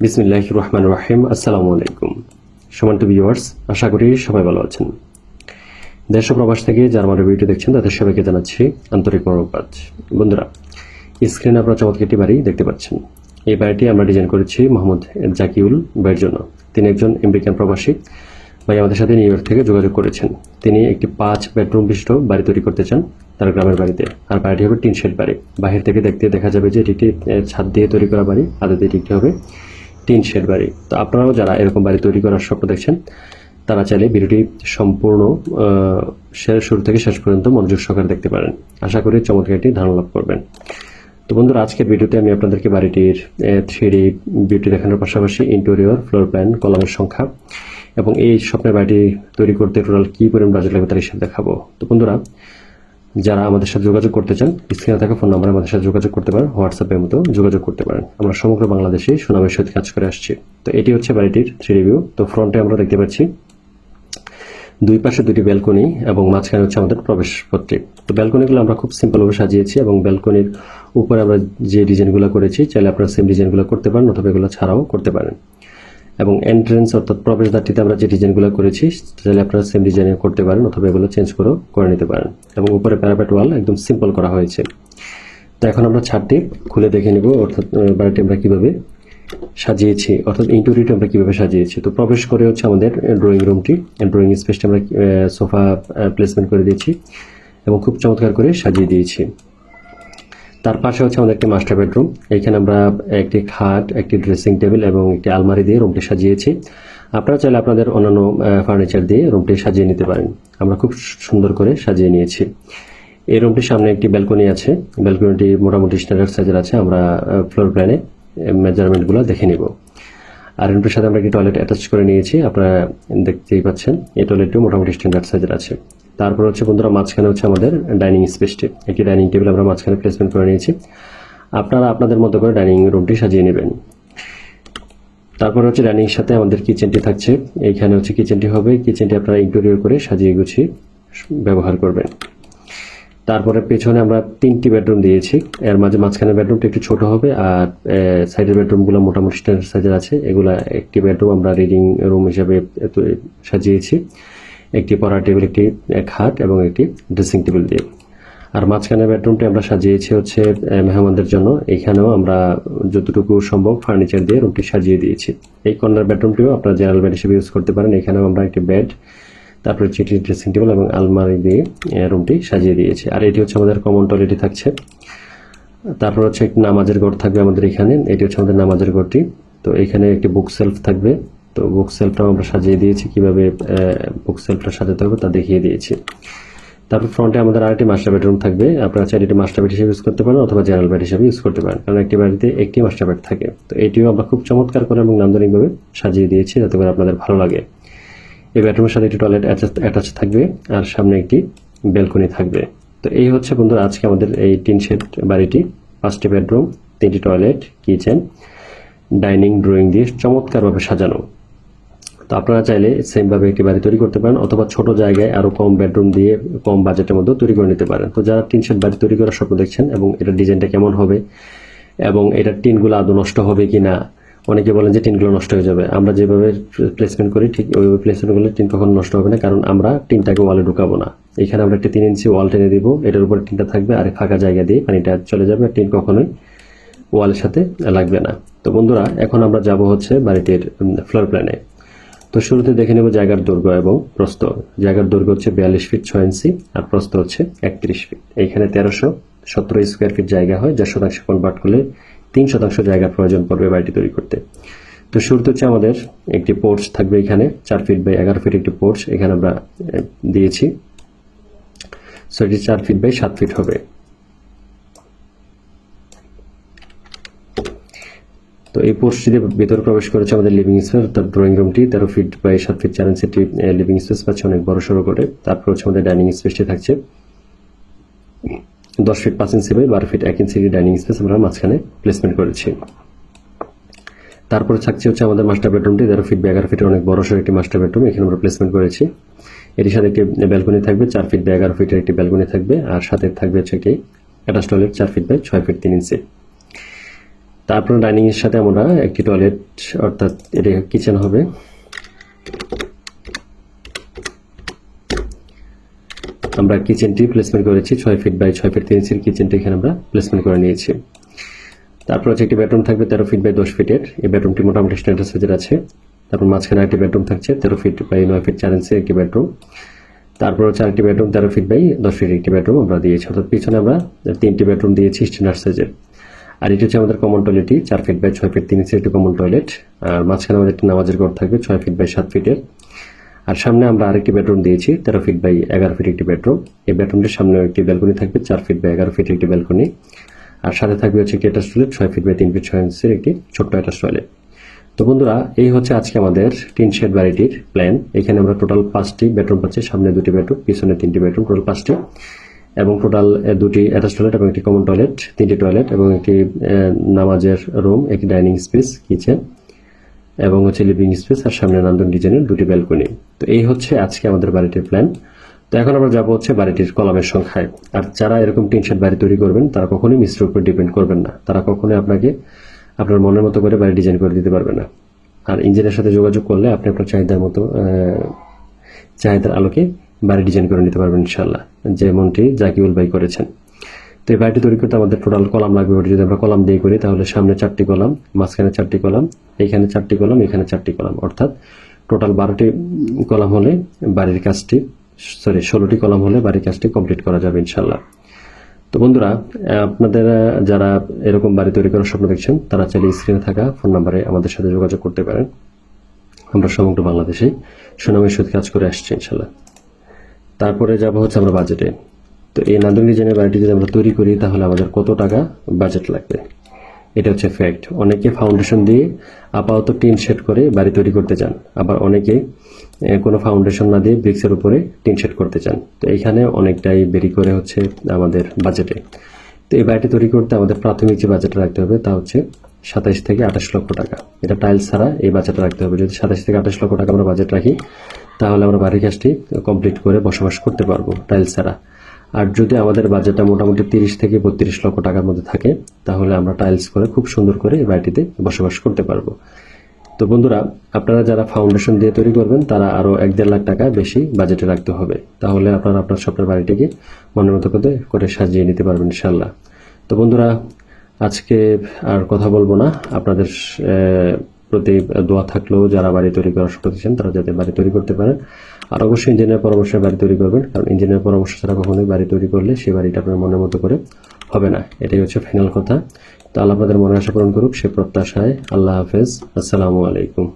বিসমিল্লাহ রহমান রাহিম আসসালামু আলাইকুম সমান্ত ভিউয়ার্স আশা করি সবাই ভালো আছেন। দেশ প্রবাস থেকে যারা আমার ভিডিও দেখছেন, তাদের সবাইকে জানাচ্ছি আন্তরিক মরকবাদ বন্ধুরা স্ক্রিনে আপনারা চমৎকার একটি বাড়ি দেখতে পাচ্ছেন। এই বাড়িটি আমরা ডিজাইন করেছি মোহাম্মদ জাকিউল ভাইয়ের জন্য। তিনি একজন আমেরিকান প্রবাসী। ভাই আমাদের সাথে নিউ ইয়র্ক থেকে যোগাযোগ করেছেন। তিনি একটি পাঁচ বেডরুম বিশিষ্ট বাড়ি তৈরি করতে চান তার গ্রামের বাড়িতে। আর বাড়িটি হবে টিন শেড বাড়ি। বাহির থেকে দেখতে দেখা যাবে যে এটি ছাদ দিয়ে তৈরি করা বাড়ি। আদতে এটি হবে। টিন শেড বাড়ি। তো আপনারাও যারা এরকম বাড়ি তৈরি করার স্বপ্ন দেখছেন, তারা চাইলে ভিডিওটি সম্পূর্ণ শুরু থেকে শেষ পর্যন্ত মনোযোগ সহকারে দেখতে পারেন। আশা করি চমৎকার একটি ধারণা লাভ করবেন। তো বন্ধুরা, আজকের ভিডিওতে আমি আপনাদেরকে বাড়িটির থ্রি ডি বিউটি দেখানোর পাশাপাশি ইন্টেরিয়র, ফ্লোর প্ল্যান কলামের সংখ্যা এবং এই স্বপ্নের বাড়িটি তৈরি করতে টোটাল কী পরিমাণ বাজেট লাগবে তার হিসাব দেখাবো। তো বন্ধুরা যারা আমাদের সাথে যোগাযোগ করতে চান, স্ক্রিনে থাকা ফোন নাম্বারে আমাদের সাথে যোগাযোগ করতে পারেন হোয়াটসঅ্যাপের মতো যোগাযোগ করতে পারেন। আমরা সমগ্র বাংলাদেশে সুনামের সহিত কাজ করে আসছি। তো এটি হচ্ছে বাড়িটির থ্রি রিভিউ তো ফ্রন্টে আমরা দেখতে পাচ্ছি দুই পাশে দুটি ব্যালকনি এবং মাঝখানে হচ্ছে আমাদের প্রবেশপত্রে তো ব্যালকনিগুলো আমরা খুব সিম্পলভাবে সাজিয়েছি এবং ব্যালকনির উপরে আমরা যে ডিজাইনগুলো করেছি, চাইলে আপনারা সেম ডিজাইনগুলো করতে পারেন অথবা এগুলো ছাড়াও করতে পারেন। এবং এন্ট্রেন্স অর্থাৎ প্রবেশদ্বারটিতে আমরা যে ডিজাইনগুলো করেছি চাইলে আপনারা সেম ডিজাইনে করতে পারেন অথবা এগুলো চেঞ্জ করেও করে নিতে পারেন। এবং উপরে প্যারাপেট ওয়াল একদম সিম্পল করা হয়েছে। তো এখন আমরা ছাদটি খুলে দেখে নিব, অর্থাৎ বাড়িটি আমরা কীভাবে সাজিয়েছি, অর্থাৎ ইন্টেরিয়রটি আমরা কীভাবে সাজিয়েছি। তো প্রবেশ করে হচ্ছে আমাদের ড্রয়িং রুমটি ড্রয়িং স্পেসটি আমরা সোফা প্লেসমেন্ট করে দিয়েছি এবং খুব চমৎকার করে সাজিয়ে দিয়েছি। তার পাশে হচ্ছে আমাদের একটি মাস্টার বেডরুম এখানে আমরা একটি খাট, একটি ড্রেসিং টেবিল এবং একটি আলমারি দিয়ে রুমটি সাজিয়েছি। আপনারা চাইলে আপনাদের অন্যান্য ফার্নিচার দিয়ে রুমটি সাজিয়ে নিতে পারেন। আমরা খুব সুন্দর করে সাজিয়ে নিয়েছি। এই রুমটির সামনে একটি ব্যালকনি আছে। ব্যালকনিটি মোটামুটি স্ট্যান্ডার্ড সাইজের আছে। আমরা ফ্লোর প্ল্যানে মেজারমেন্টগুলো দেখে নিব। আর রুমটির সাথে আমরা একটি টয়লেট অ্যাটাচ করে নিয়েছি, আপনারা দেখতেই পাচ্ছেন। এই টয়লেটটিও মোটামুটি স্ট্যান্ডার্ড সাইজের আছে। তারপর হচ্ছে বন্ধুরা, মাঝখানে হচ্ছে আমাদের ডাইনিং স্পেসটি একটি ডাইনিং টেবিল আমরা মাঝখানে প্লেসমেন্ট করে নিয়েছি। আপনারা আপনাদের মতো করে ডাইনিং রুমটি সাজিয়ে নেবেন। তারপর হচ্ছে ডাইনিং এর সাথে আমাদের কিচেনটি থাকছে। এইখানে হচ্ছে কিচেনটি হবে। কিচেনটি আপনারা ইন্টেরিয়র করে সাজিয়ে গুছিয়ে ব্যবহার করবেন। তারপরে পেছনে আমরা তিনটি বেডরুম দিয়েছি। এর মাঝে মাঝখানে বেডরুমটা একটু ছোট হবে আর সাইডের বেডরুমগুলো মোটামুটি স্ট্যান্ডার্ড সাইজের আছে। এগুলা একটি বেডরুম আমরা রিডিং রুম হিসেবে সাজিয়েছি। একটি পড়ার টেবিল, একটি খাট এবং একটি ড্রেসিং টেবিল দিয়ে। আর মাঝখানে বেডরুমটি আমরা সাজিয়েছি হচ্ছে মেহমানদের জন্য। এখানেও আমরা যতটুকু সম্ভব ফার্নিচার দিয়ে রুমটি সাজিয়ে দিয়েছি। এই কর্নার বেডরুমটিও আপনারা জেনারেল বেড হিসেবে ইউজ করতে পারেন। এখানেও আমরা একটি বেড তারপরে চিটি ড্রেসিং টেবিল এবং আলমারি দিয়ে রুমটি সাজিয়ে দিয়েছি। আর এটি হচ্ছে আমাদের কমন টয়লেটই থাকছে। তারপর হচ্ছে একটি নামাজের ঘর থাকবে আমাদের এখানে। এটি হচ্ছে আমাদের নামাজের ঘরটি। তো এখানে একটি বুক সেলফ থাকবে। তো বুক সেলফটাও আমরা সাজিয়ে দিয়েছি। কীভাবে বুক সেলফটা সাজাতে হবে তা দেখিয়ে দিয়েছি। তারপর ফ্রন্টে আমাদের আরেকটি মাস্টার বেডরুম থাকবে। আপনারা চাইলে এটি মাস্টার বেড হিসেবে ইউজ করতে পারেন অথবা জেনারেল বেড হিসেবে ইউজ করতে পারেন। কারণ একটি বাড়িতে একটি মাস্টার বেড থাকে। তো এটিও আমরা খুব চমৎকার করে এবং নান্দনিকভাবে সাজিয়ে দিয়েছি যাতে করে আপনাদের ভালো লাগে। এই বেডরুমের সাথে একটি টয়লেট অ্যাটাচ থাকবে আর সামনে একটি ব্যালকনি থাকবে। তো এই হচ্ছে বন্ধুরা আজকে আমাদের এই টিন শেড বাড়িটি। পাঁচটি বেডরুম তিনটি টয়লেট কিচেন ডাইনিং ড্রয়িং দিয়ে চমৎকারভাবে সাজানো। তো আপনারা চাইলে সেমভাবে একটি বাড়ি তৈরি করতে পারেন অথবা ছোট জায়গায় আরও কম বেডরুম দিয়ে কম বাজেটের মধ্যে তৈরি করে নিতে পারেন। তো যারা টিন শেড বাড়ি তৈরি করার স্বপ্ন দেখছেন এবং এটার ডিজাইনটা কেমন হবে এবং এটার টিনগুলো আদৌ নষ্ট হবে কি না অনেকে বলেন যে টিনগুলো নষ্ট হয়ে যাবে। আমরা যেভাবে প্লেসমেন্ট করি, ঠিক ওইভাবে প্লেসমেন্ট করলে টিন কখনো নষ্ট হবে না, কারণ আমরা টিনটাকে ওয়ালে ঢুকাবো না। এখানে আমরা একটা তিন ইঞ্চি ওয়াল টেনে দিব, এটার উপরে টিনটা থাকবে আর ফাঁকা জায়গা দিয়ে পানিটা চলে যাবে টিন কখনোই ওয়ালের সাথে লাগবে না। তো বন্ধুরা, এখন আমরা যাব হচ্ছে বাড়িটির ফ্লোর প্ল্যানে তো শুরুতে দেখে নেব জায়গার দৈর্ঘ্য এবং প্রস্থ। জায়গার দৈর্ঘ্য হচ্ছে বিয়াল্লিশ ফিট ছয় ইঞ্চি, আর প্রস্থ হচ্ছে একত্রিশ ফিট। এইখানে তেরোশো সতেরো স্কোয়ার ফিট জায়গা হয়, যা শতাংশ কনভার্ট করলে তিন শতাংশ জায়গার প্রয়োজন পড়বে বাড়িটি তৈরি করতে। তো শুরুতে হচ্ছে আমাদের একটি পোর্চ থাকবে এখানে, চার ফিট বাই এগারো ফিট একটি পোর্চ এখানে আমরা দিয়েছি। সো এটি চার ফিট বাই সাত ফিট হবে। তো এই পোর্টটি দিয়ে ভেতরে প্রবেশ করেছে আমাদের লিভিং স্পেস অর্থাৎ ড্রয়িং রুমটি তেরো ফিট বাই সাত ফিট চার ইঞ্চি লিভিং স্পেস পাচ্ছে অনেক বড় সড়ো করে। তারপর হচ্ছে আমাদের ডাইনিং স্পেসটি থাকছে। দশ ফিট পাঁচ ইঞ্চি বাই বারো ফিট এক ইঞ্চি ডাইনিং স্পেস আমরা মাঝখানে প্লেসমেন্ট করেছি। তারপরে থাকছে হচ্ছে আমাদের মাস্টার বেডরুমটি তেরো ফিট এগারো ফিটের অনেক বড় সড়ো একটি মাস্টার বেডরুম এখানে আমরা প্লেসমেন্ট করেছি। এটির সাথে একটি ব্যালকনি থাকবে, চার ফিট বাই এগারো ফিটের একটি ব্যালকনি থাকবে, আর সাথে থাকবে হচ্ছে একটি অ্যাটাচ টয়লেট চার ফিট বাই ছয় ফিট তিন ইঞ্চি তারপর ডাইনিং এর সাথে আমরা একটি টয়লেট অর্থাৎ এটা কিচেন হবে। আমরা কিচেনটি প্লেসমেন্ট করেছি, ছয় ফিট বাই ছয় ফিট তিন ইঞ্চির কিচেনটি এখানে আমরা প্লেসমেন্ট করে নিয়েছি। তারপর হচ্ছে একটি বেডরুম থাকবে তেরো ফিট বাই দশ ফিটের এই বেডরুমটি মোটামুটি স্ট্যান্ডার্ড সাইজের আছে। তারপর মাঝখানে একটি বেডরুম থাকছে, তেরো ফিট বাই নয় ফিট চার ইঞ্চির একটি বেডরুম তারপর হচ্ছে আরেকটি বেডরুম তেরো ফিট বাই দশ ফিট একটি বেডরুম আমরা দিয়েছি। অর্থাৎ পিছনে আমরা তিনটি বেডরুম দিয়েছি স্ট্যান্ডার্ড সাইজের আর এটি হচ্ছে আমাদের কমন টয়লেটটি চার ফিট বাই ছয় ফিট তিন ইঞ্চির একটি কমন টয়লেট আর মাঝখানে আমাদের একটি নামাজের ঘর থাকবে, ছয় ফিট বাই সাত ফিটের আর সামনে আমরা আরেকটি বেডরুম দিয়েছি, তেরো ফিট বাই এগারো ফিট একটি বেডরুম এই বেডরুমটির সামনে একটি ব্যালকনি থাকবে, চার ফিট বাই এগারো ফিট একটি ব্যালকনি আর সাথে থাকবে হচ্ছে একটি অ্যাটাচ টয়লেট ছয় ফিট বাই তিন ফিট ছয় ইঞ্চের একটি ছোট্ট অ্যাটাচ টয়লেট তো বন্ধুরা, এই হচ্ছে আজকে আমাদের টিন শেড বাড়িটির প্ল্যান এখানে আমরা টোটাল পাঁচটি বেডরুম পাচ্ছি, সামনে দুটি বেডরুম পিছনে তিনটি বেডরুম টোটাল পাঁচটি। এবং টোটাল দুটি অ্যাটাচ টয়লেট এবং একটি কমন টয়লেট তিনটি টয়লেট এবং একটি নামাজের রুম একটি ডাইনিং স্পেস কিচেন এবং হচ্ছে লিভিং স্পেস আর সামনে নান্দন ডিজাইনের দুটি ব্যালকনি তো এই হচ্ছে আজকে আমাদের বাড়িটির প্ল্যান তো এখন আমরা যাব হচ্ছে বাড়িটির কলামের সংখ্যায়। আর যারা এরকম টিন শেড বাড়ি তৈরি করবেন, তারা কখনোই মিস্ত্রির উপর ডিপেন্ড করবেন না। তারা কখনোই আপনাকে আপনার মনের মতো করে বাড়ি ডিজাইন করে দিতে পারবে না। আর ইঞ্জিনের সাথে যোগাযোগ করলে আপনি আপনার চাহিদার মতো চাহিদার আলোকে বাড়ি ডিজাইন করে নিতে পারবেন ইনশাল্লাহ যেমনটি জাকিউল ভাই করেছেন। তো এই বাড়িটি তৈরি করতে আমাদের টোটাল কলাম লাগবে ওটা যদি আমরা কলাম দিয়ে করি, তাহলে সামনে চারটি কলাম, মাঝখানে চারটি কলাম এখানে চারটি কলাম, এখানে চারটি কলাম। অর্থাৎ টোটাল বারোটি কলাম হলে বাড়ির কাজটি সরি ষোলোটি কলাম হলে বাড়ির কাজটি কমপ্লিট করা যাবে ইনশাল্লাহ তো বন্ধুরা, আপনাদের, যারা এরকম বাড়ি তৈরি করার স্বপ্ন দেখছেন, তারা চাইলে স্ক্রিনে থাকা ফোন নাম্বারে আমাদের সাথে যোগাযোগ করতে পারেন। আমরা সমগ্র বাংলাদেশে সুনামের সাথে কাজ করে আসছি ইনশাল্লাহ তারপরে যাব হচ্ছে আমরা বাজেটে তো এই নান্দন ডিজাইনের বাড়িটি যদি আমরা তৈরি করি, তাহলে আমাদের কত টাকা বাজেট লাগবে? এটা হচ্ছে ফ্যাক্ট অনেকে ফাউন্ডেশন দিয়ে আপাতত টিন শেড করে বাড়ি তৈরি করতে চান। আবার অনেকে কোনো ফাউন্ডেশন না দিয়ে ব্রিক্সের উপরে টিন শেড করতে চান। তো এখানে অনেকটাই বেরি করে হচ্ছে আমাদের বাজেটে তো এই বাড়িটি তৈরি করতে আমাদের প্রাথমিক যে বাজেট রাখতে হবে, তা হচ্ছে সাতাইশ থেকে আঠাশ লক্ষ টাকা। এটা টাইলস ছাড়া এই বাজেট রাখতে হবে। যদি সাতাইশ থেকে আঠাশ লক্ষ টাকা আমরা বাজেট রাখি, তাহলে আমরা বাড়ির কাজটি কমপ্লিট করে বসবাস করতে পারব টাইলস ছাড়া। আর যদি আমাদের বাজেটটা মোটামুটি তিরিশ থেকে বত্রিশ লক্ষ টাকার মধ্যে থাকে, তাহলে আমরা টাইলস করে খুব সুন্দর করে এই বাড়িটিতে বসবাস করতে পারব। তো বন্ধুরা, আপনারা যারা ফাউন্ডেশন দিয়ে তৈরি করবেন, তারা আরও এক দেড় লাখ টাকা বেশি বাজেটে রাখতে হবে। তাহলে আপনারা আপনার স্বপ্নের বাড়িটিকে মনের মতো করে করে সাজিয়ে নিতে পারবেন ইনশাল্লাহ তো বন্ধুরা, আজকে আর কথা বলব না। আপনাদের প্রতি দোয়া থাকলেও যারা বাড়ি তৈরি করার স্বপ্ন দিচ্ছেন তারা যাতে বাড়ি তৈরি করতে পারেন। আর অবশ্যই ইঞ্জিনিয়ার পরামর্শে বাড়ি তৈরি করবেন, কারণ ইঞ্জিনিয়ার পরামর্শ ছাড়া কখনোই বাড়ি তৈরি করলে সেই বাড়িটা আপনার মনের মতো করে হবে না। এটাই হচ্ছে ফাইনাল কথা। তো আল্লাহ আপনাদের মনে আশা পূরণ করুক, সে প্রত্যাশায় আল্লাহ হাফেজ। আসসালামু আলাইকুম।